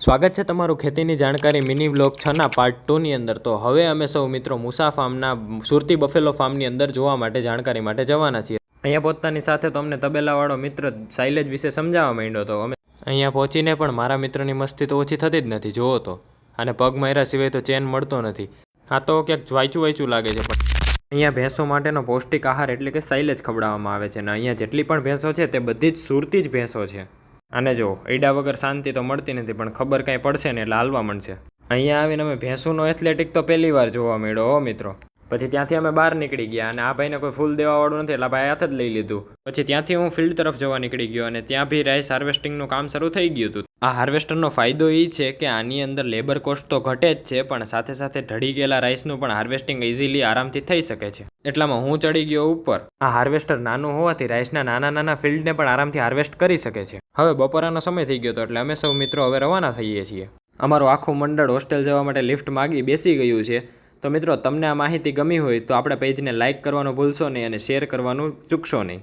સ્વાગત છે તમારું ખેતીની જાણકારી મિની બ્લોગ છના પાર્ટ ટુની અંદર. તો હવે અમે સૌ મિત્રો મુસા ફાર્મના સુરતી બફેલો ફાર્મની અંદર જોવા માટે જાણકારી માટે જવાના છીએ. અહીંયા પહોંચતાની સાથે તો અમને તબેલાવાળો મિત્ર સાઇલેજ વિશે સમજાવવા માંડ્યો હતો અમે અહીંયા પહોંચીને પણ મારા મિત્રની મસ્તી તો ઓછી થતી જ નથી જોવો તો. અને પગ માર્યા સિવાય તો ચેન મળતો નથી. આ તો ક્યાંક વાંચું વાંચું લાગે છે, પણ અહીંયા ભેંસો માટેનો પૌષ્ટિક આહાર એટલે કે સાઇલેજ ખવડાવવામાં આવે છે. અને અહીંયા જેટલી પણ ભેંસો છે તે બધી જ સુરતી જ ભેંસો છે. અને જો એડા વગર શાંતિ તો મળતી નથી, પણ ખબર કાંઈ પડશે ને એટલે હાલવા મળશે અહીંયા આવીને અમે ભેંસુનો એથ્લેટિક તો પહેલી વાર જોવા મળ્યો હો મિત્રો. પછી ત્યાંથી અમે બહાર નીકળી ગયા અને આ ભાઈને કોઈ ફૂલ દેવાવાળું નથી, એટલે ભાઈ હાથ જ લઈ લીધું. પછી ત્યાંથી હું ફિલ્ડ તરફ જવા નીકળી ગયો અને ત્યાં બી રાઈસ હાર્વેસ્ટિંગનું કામ શરૂ થઈ ગયું હતું. આ હાર્વેસ્ટરનો ફાયદો એ છે કે આની અંદર લેબર કોસ્ટ તો ઘટે જ છે, પણ સાથે સાથે ઢળી ગયેલા રાઈસનું પણ હાર્વેસ્ટિંગ ઇઝીલી આરામથી થઈ શકે છે. એટલામાં હું ચડી ગયો ઉપર. આ હાર્વેસ્ટર નાનું હોવાથી રાઈસના નાના નાના ફિલ્ડને પણ આરામથી હાર્વેસ્ટ કરી શકે છે. હવે બપોરાનો સમય થઈ ગયો હતો એટલે અમે સૌ મિત્રો હવે રવાના થઈએ છીએ. અમારું આખું મંડળ હોસ્ટેલ જવા માટે લિફ્ટ માગી બેસી ગયું છે. તો મિત્રો, તમને આ માહિતી ગમી હોય તો આપણા પેજને લાઇક કરવાનું ભૂલશો નહીં અને શેર કરવાનું ચૂકશો નહીં.